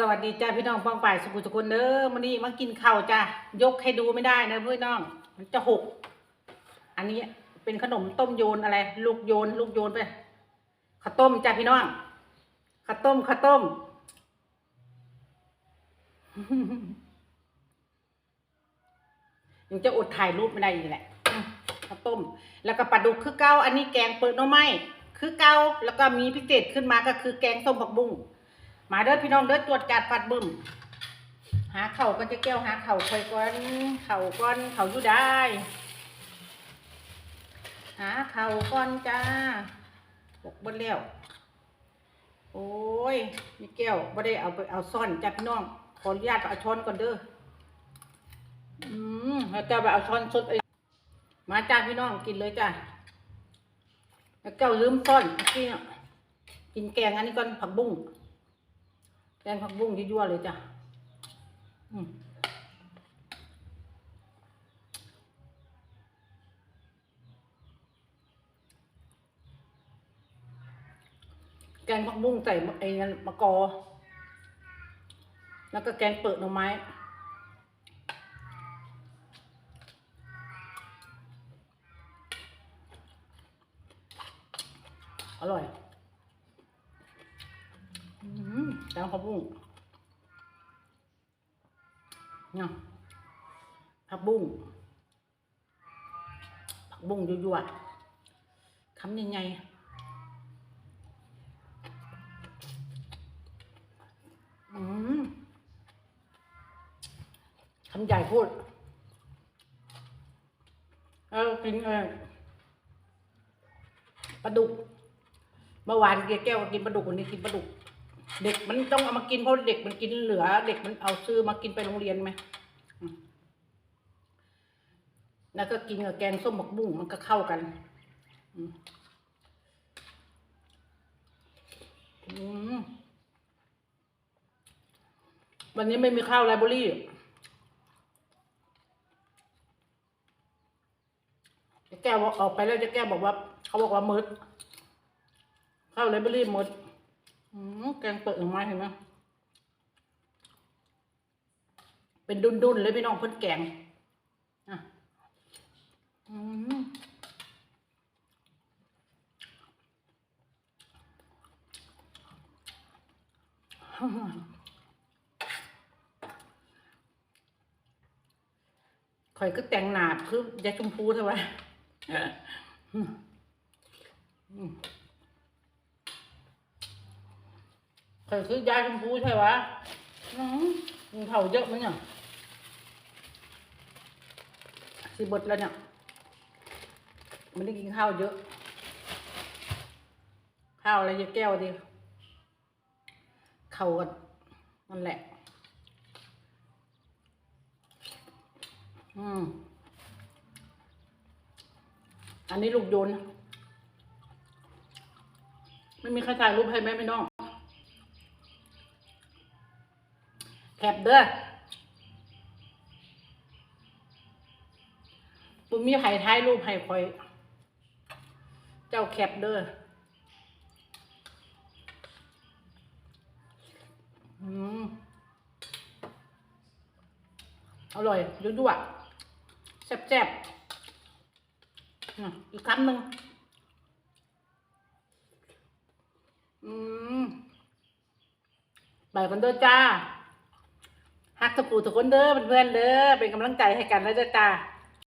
สวัสดีจ้าพี่น้องป้องป่ายสุขุสุคนเด้อมื้อนี้มากินข้าวจ้ายกให้ดูไม่ได้นะพี่น้อง มันจะหก อันนี้เป็นขนมต้มโยนอะไร ลูกโยน ลูกโยนไปข้าวต้มจ้าพี่น้องข้าวต้มข้าวต้ม ยังจะอดถ่ายรูปไม่ได้อีกแหละข้าวต้ม แล้วก็ปลาดุกคือเก้าอันนี้แกงเปิดน่อไม้คือเก้าแล้วก็มีพิเศษขึ้นมาก็คือแกงส้มผักบุ้ง มาเด้อพี่น้องเด้อตรวจจัดฟัดบึ้มหาเข่าก็จะแก้วหาเข่าคอยก่อนเข่าก่อนเข่าอยู่ได้ หาเข่าก่อนจ้าบกบนแล้วโอ้ยมีแก้วบ่ได้เอาไปเอาซ่อนจ้าพี่น้องขออนุญาตเอาช้อนก่อนเด้ออืมแล้วเจ้าไปเอาช้อนสดเอมาจ้าพี่น้องกินเลยจ้าแล้วเจ้าลืมซ่อนเมื่อกี้น่กินแกงอันนี้ก่อนผักบุ้ง แกงผักบุ้งยั่วๆเลยจ้ะแกงผักบุ้งใส่ไอ้นั่นมะกอ แล้วก็แกงเปิดหน่อไม้อร่อย อืม แกงผักบุ้งเนี่ยผักบุ้งผักบุ้งยั่วๆคำยังไงอืมคำใหญ่พูด เออกินเออปลาดุกเมื่อวานเกียแก้วกินปลาดุกวันนี้กินปลาดุก เด็กมันต้องเอามากินเพราะเด็กมันกินเหลือ เด็กมันเอาซื้อมากินไปโรงเรียนไหมแล้วก็กินกับแกงส้มหมกบุ้งมันก็เข้ากันอืมวันนี้ไม่มีข้าวไลบรารีเจ๊แก้วบอกออกไปแล้วเจ๊แก้วบอกว่า เขาบอกว่ามืดข้าวไลบรารีหมด อืมแกงเปิดออกมาเห็นไหมเป็นดุนดุนๆเลยพี่น้องเพิ่นแกงอะอืมข่อยก็แต่งหนาคือยาชมพูเท่าไหร่อืมอืม เคยซื้อยาชมพูใช่ปะอืมกินเผาเยอะมั้ยเนี่ยสิบดแล้วเนี่ยไม่ได้กินข้าวเยอะ ข้าวอะไรเยอะแก้วดิเข่ากันนั่นแหละ อืม อันนี้ลูกโยน ไม่มีใครถ่ายรูปให้แม่ไม่น้อง แคบเด้อปุ่มมีไข่ท้ายรูปให้คอย เจ้าแคบเด้ออืมอร่อยยั่วๆแซ่บๆอะอีกคำหนึ่งอืมไปกันเด้อจ้า ฮักทุกปู่ทุกคนเด้อเพื่อนๆเด้อเป็นกำลังใจให้กันแล้วเด้อจ้า